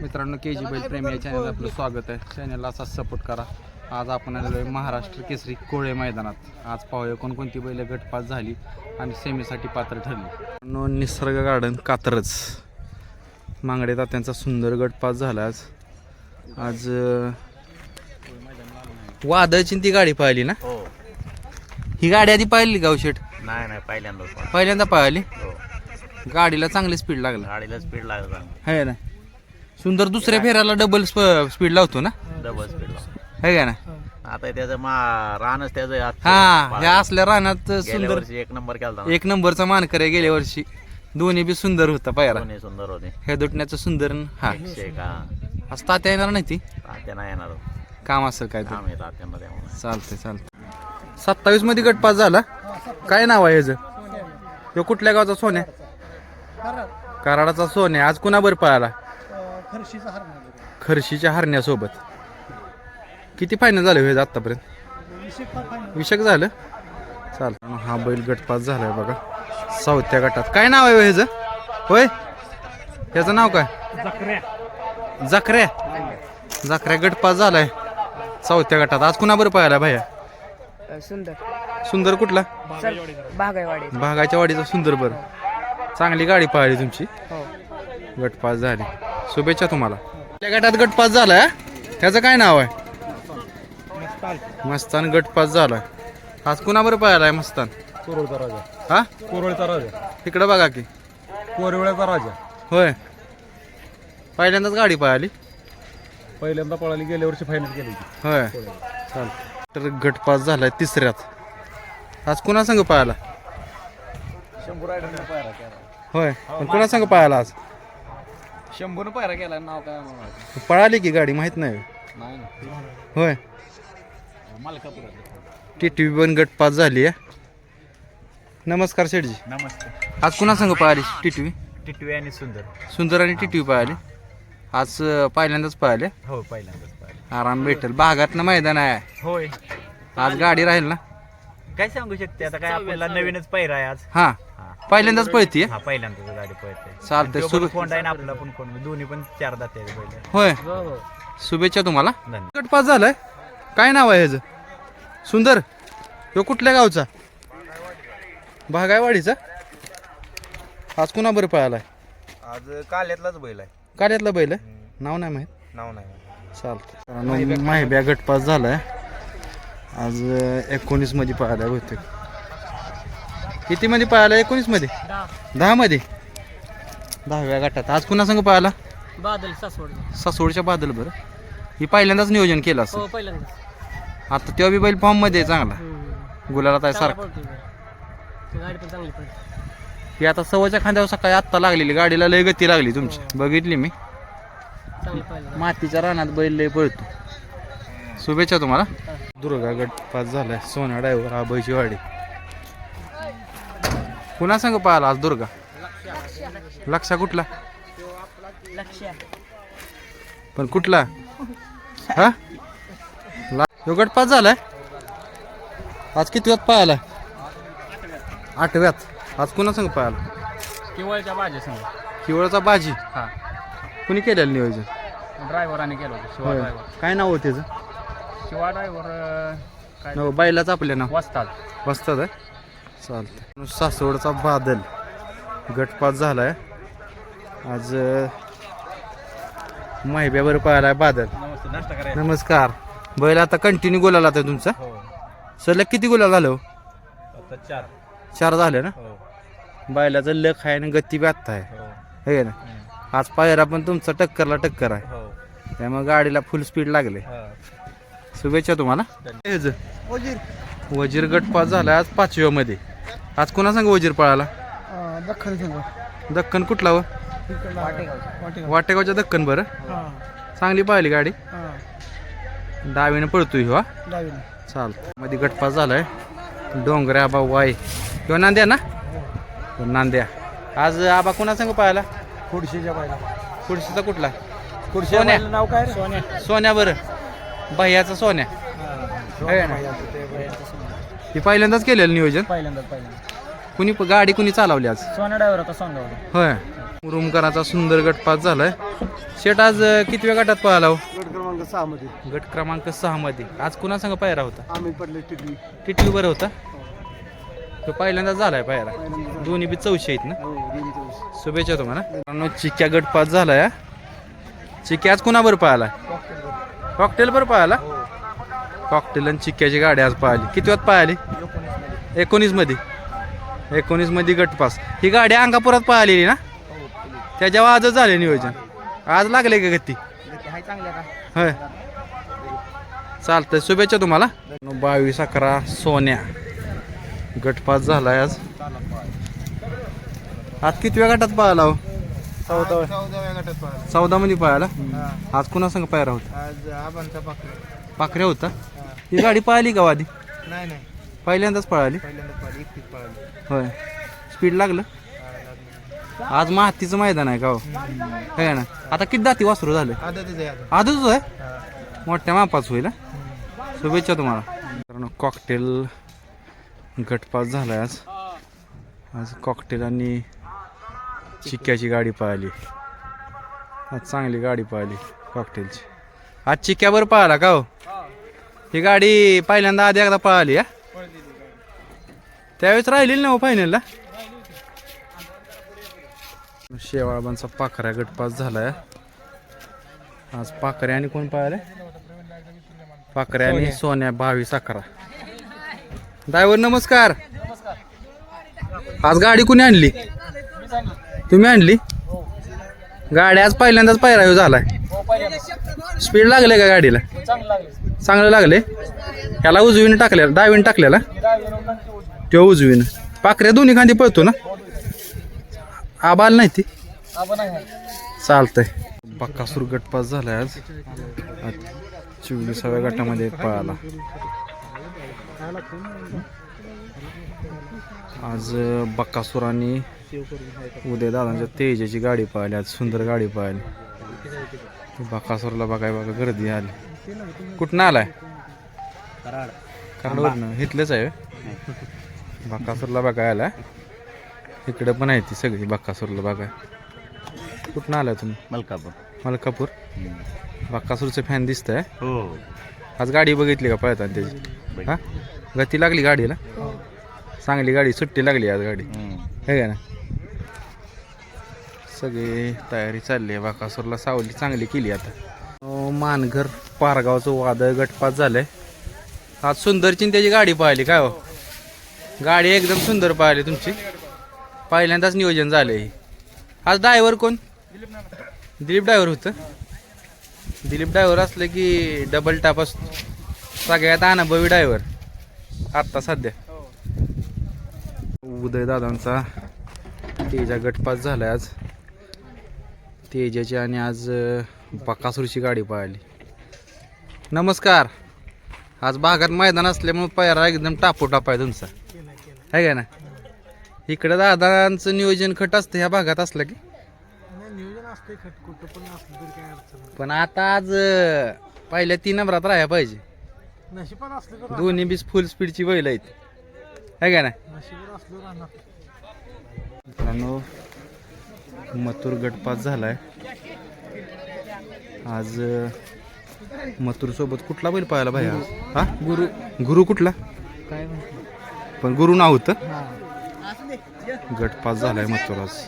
मित्रांनो के जी बैल प्रेमी या चॅनल आपलं स्वागत आहे. चॅनलला असाच सपोर्ट करा. आज आपण आलेलो आहे महाराष्ट्र केसरी कोळे मैदानात. आज पाहूया कोणकोणती बैल गटपास झाली आणि सेमीसाठी पात्र ठरली. नो निसर्ग गार्डन कात्रज. मांगडे तात्यांचा सुंदर गटपास झाला आज. आज वादळची ती गाडी पाहिली ना? हो. ही गाडी आधी पाहिली गावशेट नाही नाही पहिल्यांदाच पण. पहिल्यांदा पाहिली? हो. गाडीला चांगली स्पीड लागला. गाडीला स्पीड लागत आहे ना? सुंदर दुसऱ्या फेऱ्याला डबल स्पीड लावतो ना? डबल स्पीड आहे का ना? आता त्याचं मा रानच त्याचं हा ह्या असल्या रानात सुंदर एक नंबर केला एक नंबरचा मानकर आहे गेल्या वर्षी. दोन्ही बी सुंदर होता पायरा. सुंदर होते. ह्या दुटण्याचं सुंदर न हा. आज तात्या येणार नाही ती? तात्या नाही येणार. काम असेल काय तर. काम आहे तात्यांना त्यामुळे चालतंय चालतंय. सत्तावीसमध्ये गट पास झाला. काय नाव आहे ह्याचं? ह्यो कुठल्या गावचा सोन्या? कराडाचा सोन्या. आज कुणाबर पळाला? खर्शीच्या हरण्यासोबत. किती फायनल झाले हे आतापर्यंत? विषक झालं. चाल. हा बैल गटपास झालाय बघा. चौथ्या गटात. काय नाव आहे ह्याचं? होय? ह्याचं नाव काय? जखऱ्या. जखऱ्या. गटपास झालाय. चौथ्या गटात. आज कुणाबर पाहायला भैया? सुंदर. सुंदर कुठला? बागायवाडी भागाच्या वाडीचा सुंदर बर. चांगली गाडी पाहिली तुमची. हो. गटपास झाली. शुभेच्छा तुम्हाला. त्या गटात गटपास झालाय त्याचं काय नाव आहे? मस्तान. गटपास झालाय. आज कुणाबर पाहिलाय मस्तान? कोरवळचा राजा. हा? कोरवळचा राजा. इकडे बघा की. कोरवळ्याचा राजा. होय. पहिल्यांदाच गाडी पाहिली पहिल्यांदा पळाली गेल्या वर्षी फायनल केली होय. चाल तर गटपास झालाय तिसऱ्यात. आज कुणा संघ पाहायला होय. पण कुणा संघ पाहायला आज? शंभरनं पायरा केला नाव काय मला पळाली की गाडी माहीत नाही. नाही ना. होय. मालकापुरात. टी टी पण गट पास झाली आहे. नमस्कार शेठजी. नमस्ते. आज कुणा संघ पाहिली टी टी टिटवी आणि सुंदर. सुंदर आणि टी टी पाहिली आज अं, पहिल्यांदाच पाहिले हो पहिल्यांदाच पाहिलं आराम भेटेल. भागातनं मैदान आहे. होय. आज गाडी राहील ना? काय सांगू शकते? आता काय आपल्याला नवीनच पहिरा आहे आज. हा. पहिल्यांदाच पळतीये हा पहिल्यांदाच गाडी पळते. चालतंय पण कोंड आहे ना आपला पण कोंड दोन्ही पण चार दाते पहिले. होय. हो शुभेच्छा तुम्हाला. धन्यवाद. गट पास झालाय. काय नाव आहे ह्याचं? सुंदर. तो कुठल्या गावचा? भागायवाडीचा? आज कुणा बरं पळालाय? आज काल्यातलाच बैल आहे. काड्यातला बैल आहे? नाव नाही माहीत? नाव नाही चालतं माहिब्या गटपास झालाय. आज एकोणीसमध्ये पाहिलाय बहुतेक. किती मध्ये पाहिला एकोणीसमध्ये दहा. मध्ये दहाव्या गटात. आज कुणा संग पाहिला बादल सासवड. सासवडच्या बादल बरं. ही पहिल्यांदाच नियोजन केलं असं. हो पहिल्यांदा आता तेव्हा बी बैल फॉर्ममध्ये आहे चांगला. गुलाला आहे सारखं. गाडी पण चांगली पडते ही आता सव्वाच्या खांद्यावर सकाळी आत्ता लागलेली. गाडीला लय गती लागली तुमची. बघितली मी. चांगली पाहिजे मातीच्या रानात बैल लय पळतो. शुभेच्छा तुम्हाला. दुर्गा गट पास झालाय. सोना ड्रायव्हर हा बैची वाडी पुन्हा सांग पाहिला आज दुर्गा. लक्षा कुठला? पण कुठला? हा? ह्यो गट पास झालाय. आज किती वेळात पाहायला? आठव्यात. आज कुणा सांग पाहायला? किवळच्या भाजी संग. किवळचा बाजी. हा. कुणी केलेलं नियोजन? ड्रायव्हराने केलं होतं शिवा होय. ड्रायव्हर. काय नाव होते त्याचं? शिवा ड्रायव्हर काय? बैलाच आपल्या नाव. वाचतात बसतात चालतं सासवडचा बादल गटपात झालाय. आज माहिब्यावर पाहिलाय बादल. नमस्कार. बैल आता कंटिन्यू गोलाला आता तुमचा? हो. सलग किती गोला झालं हो? चार. चार झाले ना? हो. बैलाचं लख आहे आणि गती बी आत्ता आहे. हो. हे ना आज पायरा पण तुमचा टक्करला टक्कर आहे. हो. त्यामुळे गाडीला फुल स्पीड लागले. शुभेच्छा तुम्हाला. वजीर. गटपास झालाय आज पाचव्या मध्ये आज कोणा सांग वजीर पळाला? दख्खन संग. दक्कन कुठला व वाटेगावच्या दक्कन बरं? चांगली पाहिली गाडी. डावीनं पळतोय हा. चालतं मध्ये गटपास झालाय. डोंगरे आबा वाय. ह्यो नांद्या ना? नांद्या. आज आबा कोणा संग पाहायला खुडशीच्या बायला खुर्शीचा कुठला? खुडशी सोन्या. नाव काय सोन्या सोन्या. बरं भैयाचा सोन्या? ही पहिल्यांदाच केलेलं नियोजन? पहिल्यांदा पहिल्यांदा कुणी गाडी कुणी चालवली आज? सोन्या ड्रायव्हर होता सोनगाव होय. मुरुमकराचा सुंदर गटपास झालाय. शेट आज अं, कितव्या गटात पळाला हो? गट क्रमांक सहा मध्ये. गट क्रमांक सहा मध्ये. आज कुणा संग पायरा होता? आम्ही पडले टिटवी टिटवी बरं होता? तो पहिल्यांदाच झालाय पायरा. दोन्ही बी चौशे आहेत ना? हो चौस शुभेच्छा तुम्हाला. मित्रांनो, चिक्या गट पास झालाय चिक्या आज कुणाबर पाहिला कॉकटेल बरं पाहिला कॉकटेल आणि चिक्क्याची गाडी आज पाहिली. किती वाजता पाहिली? एकोणीसमध्ये एकोणीसमध्ये गट पास. ही गाडी अंगापुरात पाहिलेली ना? त्याच्यावर आजच झाले नियोजन. आज लागले का गती? होय. चालतंय. शुभेच्छा तुम्हाला. बावीस अकरा सोन्या. गटपास झालाय आज. आज कितव्या गटात पाहिला हो? पाहिला. चौदा मध्ये पाहायला आज कुणा संग पायरा होता? पाखऱ्या होता? ही गाडी पळाली का वादी? नाही नाही. पहिल्यांदाच पळाली? पहिल्यांदा पाहिली एकटीच पाहिली होय. स्पीड लागलं? आज मातीचं मैदान आहे का हो? है ना? आता किती दाती वासरू झालं? आहे आता. आजच आहे मोठ्या मापाच होईल हा? शुभेच्छा तुम्हाला. कारण कॉकटेल गटपास झालाय आज. आज कॉकटेल आणि चिक्क्याची गाडी पळाली. आज चांगली गाडी पळाली कॉकटेलची आज चिक्क्यावर पळाला का हो? ही गाडी पहिल्यांदा आधी एकदा पळाली हा? त्यावेळेस राहिलेली ना हो फायनलला शेवाळबांचा पाखरा गटपास झालाय. आज पाकऱ्या आणि कोण पाहिलं पाकऱ्या आणि सोन्या. बावीस अकरा. ड्रायव्हर नमस्कार. आज गाडी कुणी आणली? तुम्ही आणली? गाडी आज पहिल्यांदाच पायरायो झालाय. स्पीड लागले का गाडीला? चांगलं लागले. ह्याला उजवीनं टाकल्या डावीने टाकलेला. तो उजवीनं. पाकऱ्या दोन्ही खांदी पळतो ना? आबाल नाही ती. चालतंय. बक्कासूर गटपास झालाय आज. आज चोवीसाव्या गटामध्ये पळाला. आज बक्कासुरांनी उदय दादांच्या तेजाची गाडी पाहिली आज सुंदर गाडी पाहिली बक्कासूरला बघाय बघा गर्दी आली. कुठनं आलाय? कराडवरनं. इथलेच आहे होय? बक्कासूरला बघाय आलाय. इकडे पण आहे ती सगळी बक्कासूरला बघाय. कुठनं आलाय तुम्ही? मलकापूर. मलकापूर? बक्कासूरचे फॅन दिसत आहे हो. आज गाडी बघितली का पळताना त्याची? हा? गती लागली गाडीला? चांगली गाडी सुट्टी लागली आज गाडी. हे का ना सगळी तयारी चालली आहे. बाकासूरला सावली चांगली केली आता. अं, मानघर. पारगावचं वादळ गटपात झालंय. आज सुंदरची चिंत्याची त्याची गाडी पाहिली काय हो? गाडी एकदम सुंदर पाहिली तुमची. पहिल्यांदाच नियोजन झालंय आज ड्रायव्हर कोण? दिलीप ड्रायव्हर होतं. दिलीप ड्रायव्हर असलं की डबल टाप असतो. सगळ्यात अनुभवी ड्रायव्हर आत्ता सध्या. उदय दादांचा तेजा गटपास झालाय आज. तेजाची आणि आज अं, बकासूरची गाडी पाहिली. नमस्कार. आज भागात मैदान असल्यामुळे पायरा एकदम टापोटाप आहे तुमचा. आहे का ना इकडं दादांचं नियोजन खट असतं ह्या भागात असलं की? पण आता आज अं, पहिल्या तीन नंबरात राहायला पाहिजे. दोन्ही बी फुल स्पीडची बैल आहेत. आहे का ना मित्रांनो मथुर गटपास झालाय. आज अं, मथुर सोबत कुठला बैल पाहायला भाई? हा? गुरु गुरु कुठला? पण गुरु नाव होतं? गटपास झालाय मथुर आज